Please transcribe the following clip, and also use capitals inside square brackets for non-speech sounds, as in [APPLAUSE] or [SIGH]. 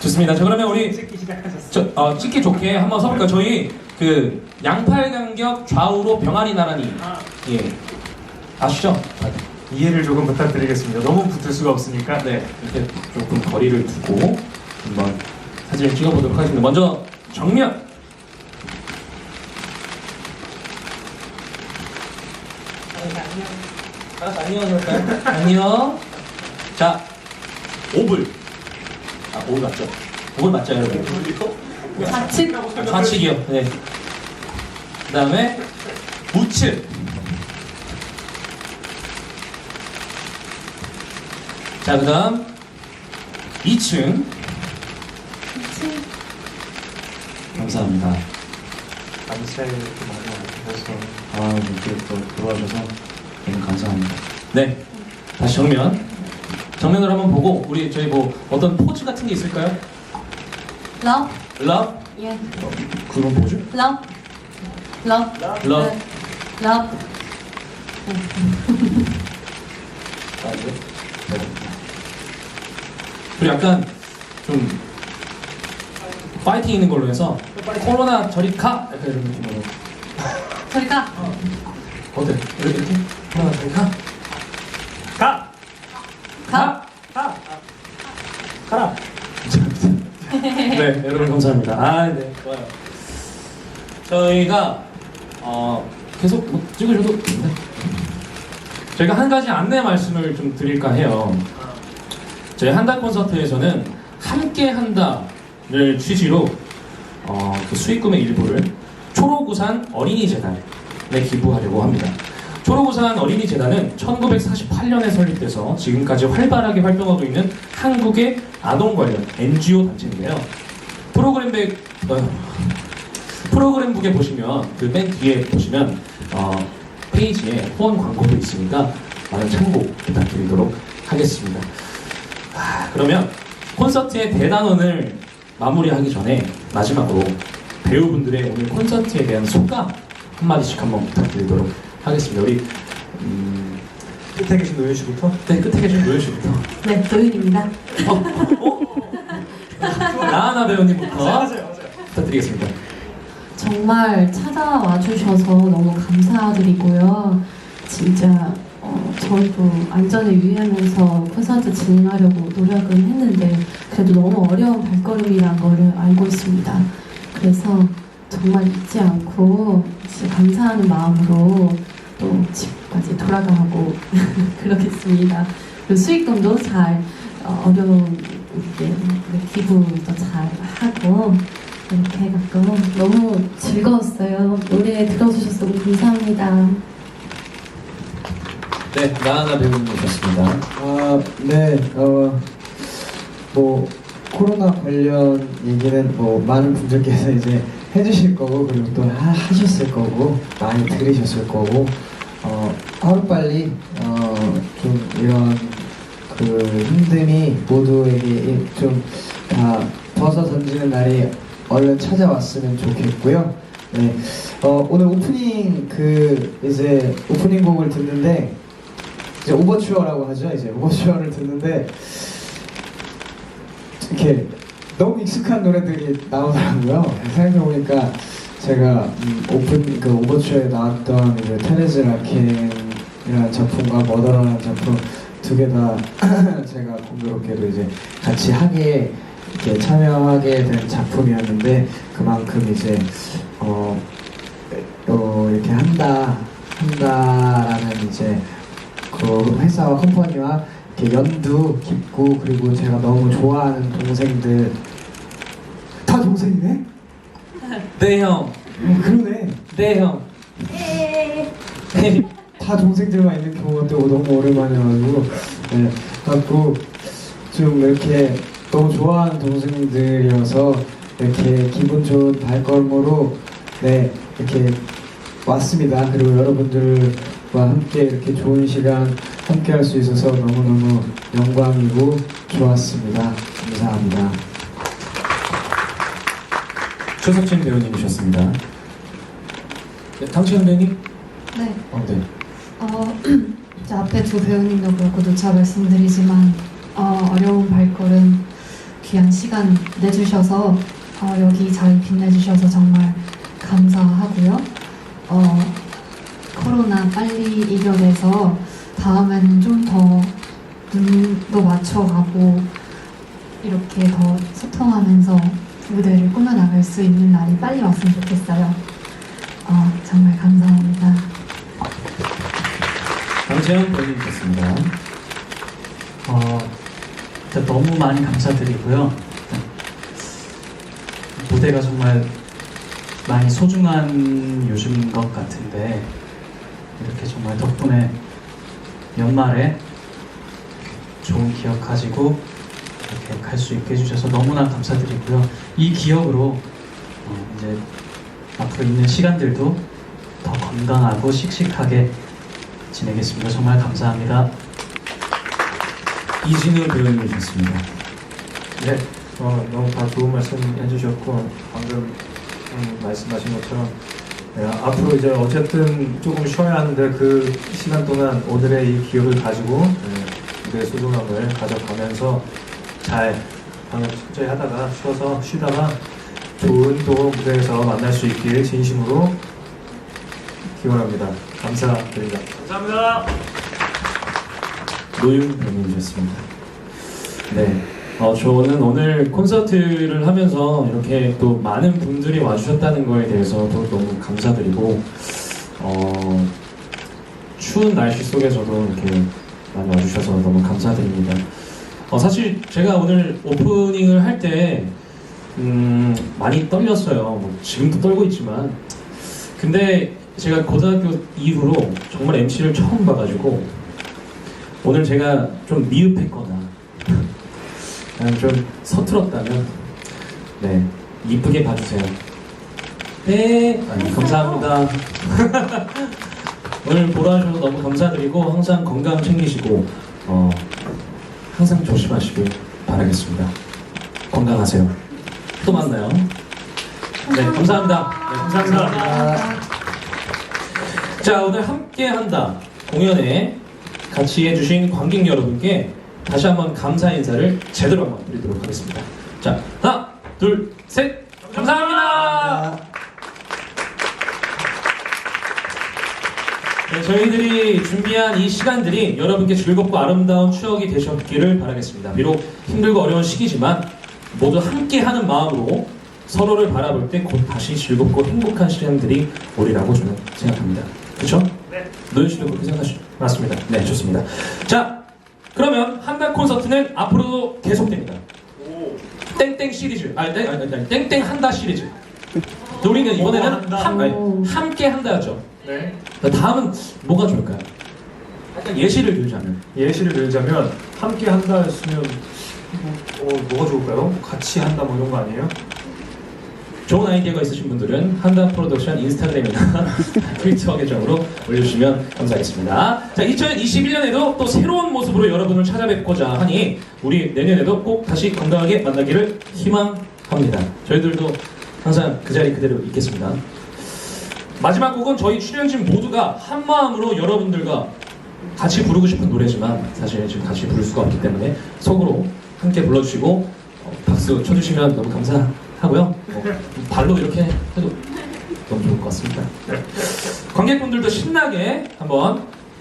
좋습니다. 자 그러면 우리 찍기 시작하셨어요. 저, 어, 찍기 좋게 한번 써볼까요? 저희 그 양팔 간격 좌우로 병아리 나란히 아. 예 아시죠? 이해를 조금 부탁드리겠습니다. 너무 붙을 수가 없으니까. 네 이렇게 조금 거리를 두고 한번 사진을 찍어보도록 하겠습니다. 먼저 정면 안녕. 안녕. 아, 자, 오블. 5월 맞죠? 5월 맞죠, 여러분? 좌측. 좌측이요, 네. 그 다음에 우측. 자, 그 다음 2층. 우측. 감사합니다. 아, 이렇게 또 들어와줘서 너무 감사합니다. 네. 다시 정면. 정면으로 한번 보고, 우리 저희 뭐 어떤 포즈 같은 게 있을까요? 러브 러브? 예 그런 포즈? 러브 러브 러브. 네. 아, 이거? 네. 그리고 약간 좀 파이팅 있는 걸로 해서 코로나 저리 가! 약간 이런 느낌으로 저리 가 어때? 이렇게? 코로나 저리 가! 가! 가 가! 가라! 네, 여러분 감사합니다. 아, 네, 좋아요. 저희가 어, 계속 뭐 찍으셔도 네. 저희가 한 가지 안내 말씀을 좀 드릴까 해요. 저희 한달 콘서트에서는 함께 한다를 취지로 어, 그 수익금의 일부를 초록우산 어린이 재단에 기부하려고 합니다. 초록우산 어린이 재단은 1948년에 설립돼서 지금까지 활발하게 활동하고 있는 한국의 아동 관련 NGO 단체인데요. 프로그램백 어, 프로그램북에 보시면 그 맨 뒤에 보시면 어, 페이지에 후원 광고도 있으니까 많은 참고 부탁드리도록 하겠습니다. 아, 그러면 콘서트의 대단원을 마무리하기 전에 마지막으로 배우분들의 오늘 콘서트에 대한 소감 한마디씩 한번 부탁드리도록 하겠습니다. 우리 음, 끝에 계신 노현 씨부터. 네, 끝에 계신 노현 씨부터 네 도윤입니다 나하나 배우님부터. 부탁드리겠습니다. 정말 찾아와 주셔서 너무 감사드리고요 진짜 어, 저희도 안전을 유의하면서 콘서트 진행하려고 노력은 했는데 그래도 너무 어려운 발걸음이란 거를 알고 있습니다 그래서 정말 잊지 않고 진짜 감사하는 마음으로 또 집까지 돌아가고 [LAUGHS] 그러겠습니다. 그리고 수익금도 잘 어, 어려운 이제 기부도 잘 하고 이렇게 해갖고 너무 즐거웠어요. 노래 들어주셔서 너무 감사합니다. 네, 나하나 배우님이셨습니다. 아, 네, 어, 뭐, 코로나 관련 얘기는 뭐, 많은 분들께서 이제 해주실 거고, 그리고 또 하, 하셨을 거고, 많이 들으셨을 거고, 어, 하루빨리, 어, 좀 이런 그 힘듦이 모두에게 좀 다 벗어 던지는 날이 얼른 찾아왔으면 좋겠고요. 네, 어, 오늘 오프닝 그 이제 오프닝 곡을 듣는데 이제 오버추어라고 하죠. 이제 오버추어를 듣는데 이렇게 너무 익숙한 노래들이 나오더라고요. 생각해 보니까 제가 음, 오픈 그 오버추어에 나왔던 이제 테레즈 라켄이라는 작품과 머더라는 작품 두 개 다 [CLEARS THROAT] 제가 공교롭게도 이제 같이 하게 이렇게 참여하게 된 작품이었는데 그만큼 이제 어, 어 이렇게 한다 한다라는 이제 그 회사와 컴퍼니와 이렇게 연두 깊고 그리고 제가 너무 좋아하는 동생들 다 동생이네? 네, 형. 어, 그러네 네, 형. 네. [LAUGHS] 다 동생들만 있는 경우가 또 너무 오랜만이어가지고 네 갖고 좀 이렇게 너무 좋아하는 동생들이어서 이렇게 기분 좋은 발걸음으로 네 이렇게 왔습니다 그리고 여러분들과 함께 이렇게 좋은 시간 함께 할 수 있어서 너무너무 영광이고 좋았습니다 감사합니다 최석진 배우님이셨습니다. 네, 당신 배우님? 네, 어, 네. 어, [CLEARS THROAT] 앞에 두 배우님도 그렇고 누차 말씀드리지만 어, 어려운 발걸음 귀한 시간 내주셔서 어, 여기 자리 빛내주셔서 정말 감사하고요. 어, 코로나 빨리 이겨내서 다음에는 좀 더 눈도 맞춰가고 이렇게 더 소통하면서 무대를 꾸며나갈 수 있는 날이 빨리 왔으면 좋겠어요. 어, 정말 감사합니다. 강채영 배우님이셨습니다. 어, 너무 많이 감사드리고요. 무대가 정말 많이 소중한 요즘인 것 같은데 이렇게 정말 덕분에 연말에 좋은 기억 가지고 이렇게 갈 수 있게 해주셔서 너무나 감사드리고요. 이 기억으로 어, 이제 앞으로 있는 시간들도 더 건강하고 씩씩하게 지내겠습니다. 정말 감사합니다. 이진우 배우님이셨습니다. 네, 어, 너무 다 좋은 말씀 해주셨고 방금 음, 말씀하신 것처럼 네, 앞으로 이제 어쨌든 조금 쉬어야 하는데 그 시간 동안 오늘의 이 기억을 가지고 네, 무대의 소중함을 가져가면서 잘 방역 철저히 하다가 쉬어서 쉬다가 좋은 또 무대에서 만날 수 있길 진심으로 기원합니다. 감사드립니다. 감사합니다. 노윤 배우님이셨습니다. 네. 어, 저는 오늘 콘서트를 하면서 이렇게 또 많은 분들이 와주셨다는 거에 대해서도 너무 감사드리고, 어, 추운 날씨 속에서도 이렇게 많이 와주셔서 너무 감사드립니다. 어, 사실 제가 오늘 오프닝을 할 때, 음, 많이 떨렸어요. 뭐 지금도 떨고 있지만. 근데 제가 고등학교 이후로 정말 MC를 처음 봐가지고, 오늘 제가 좀 미흡했거나 좀 서툴었다면 네 이쁘게 봐주세요. 네 아니, 감사합니다. [LAUGHS] 오늘 보러 와주셔서 너무 감사드리고 항상 건강 챙기시고 어, 항상 조심하시길 바라겠습니다. 건강하세요. 또 만나요. 네 감사합니다. 네, 감사합니다. 자 오늘 함께 한다 공연에 같이 해주신 관객 여러분께 다시 한번 감사 인사를 제대로 한번 드리도록 하겠습니다. 자 하나 둘 셋 감사합니다. 네, 저희들이 준비한 이 시간들이 여러분께 즐겁고 아름다운 추억이 되셨기를 바라겠습니다. 비록 힘들고 어려운 시기지만 모두 함께하는 마음으로 서로를 바라볼 때 곧 다시 즐겁고 행복한 시간들이 오리라고 저는 생각합니다. 그렇죠? 네. 노현 씨도 그렇게 생각하시죠? 맞습니다. 네, 좋습니다. 자, 그러면 한달 콘서트는 앞으로도 계속됩니다. 땡땡 시리즈, 아니, 땡, 아니, 아니, 땡땡 한다 시리즈. 우리는 이번에는 오, 한다. 함, 아니, 함께 한다였죠. 네. 다음은 뭐가 좋을까요? 약간 예시를 들자면 예시를 들자면 함께 한다 했으면 뭐, 어, 뭐가 좋을까요? 같이 한다 뭐 이런 거 아니에요? 좋은 아이디어가 있으신 분들은 한다 프로덕션 인스타그램이나 [LAUGHS] 트위터 계정으로 올려주시면 감사하겠습니다. 자, 2021년에도 또 새로운 모습으로 여러분을 찾아뵙고자 하니 우리 내년에도 꼭 다시 건강하게 만나기를 희망합니다. 저희들도 항상 그 자리 그대로 있겠습니다. 마지막 곡은 저희 출연진 모두가 한 마음으로 여러분들과 같이 부르고 싶은 노래지만 사실 지금 같이 부를 수가 없기 때문에 속으로 함께 불러주시고 어, 박수 쳐주시면 너무 감사 하고요. 어, 발로 이렇게 해도 너무 좋을 것 같습니다. 관객분들도 신나게 한번